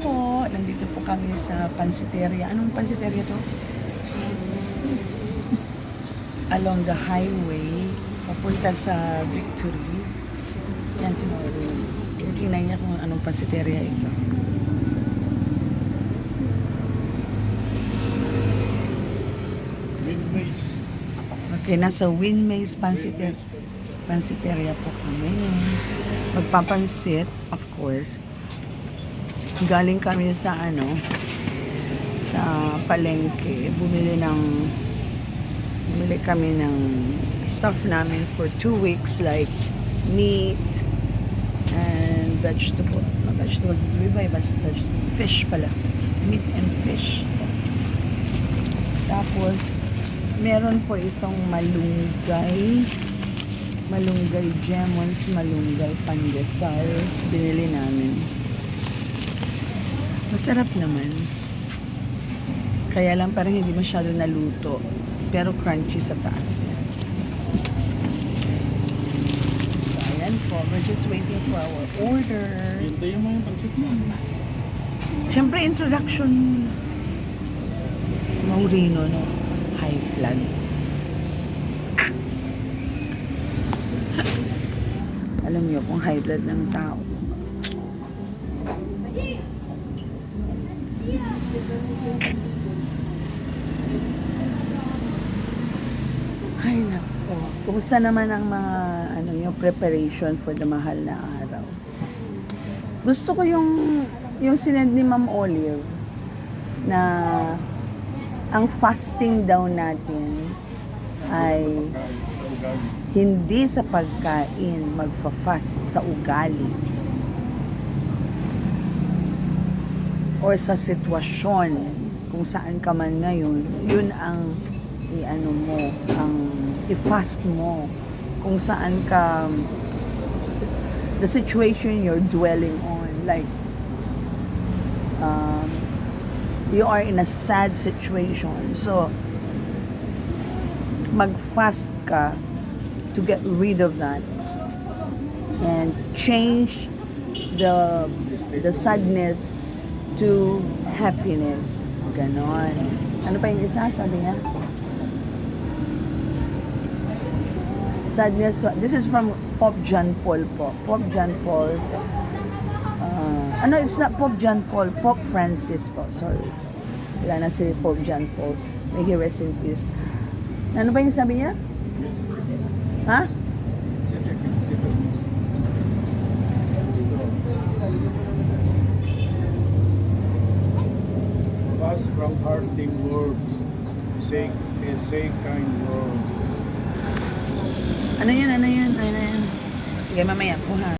po! Nandito po kami sa pansiteria. Anong pansiteria to? Along the highway, papunta sa Victory. Yan si Maureen. Tingnan niya kung anong pansiteria ito. Windmaze. Okay, nasa Winmays Pansiteria. Pansiteria po kami. Magpapansit, of course. Galing kami sa ano, sa palengke. Bumili ng, bumili kami ng stuff namin for two weeks like meat and vegetable. Uh, vegetables, di ba iba vegetables? Fish pala. Meat and fish. Tapos, meron po itong malunggay. Malunggay gemons, malunggay pandesal. Binili namin. Masarap naman. Kaya lang parang hindi masyado naluto. Pero crunchy sa taas. So, ayan po. We're just waiting for our order. Hintayin mo yung pansit mo. Siyempre, introduction sa Maurino, no? High blood. Alam niyo kung high blood ng tao. Ay, Kumusta naman ang mga, ano, yung preparation for the mahal na araw? Gusto ko yung yung sinend ni Ma'am Olive na ang fasting daw natin ay hindi sa pagkain magfa-fast sa ugali or sa sitwasyon kung saan ka man ngayon yun ang i-ano mo ang i-fast mo kung saan ka the situation you're dwelling on. Like um, you are in a sad situation. So mag-fast ka to get rid of that and change the the sadness to happiness. Ganon. Ano pa yung isa? Sabi niya sadness this is from Pop John Paul po. Pop John Paul uh, ano it's not Pope John Paul Pope Francis po sorry. Wala na si Pope John Paul. May he rest in peace. Ano ba yung sabi niya? Ha? Fast from hurting words. Say, eh, say kind words. Ano yan ano yan? Ano yan? Sige mamaya po ha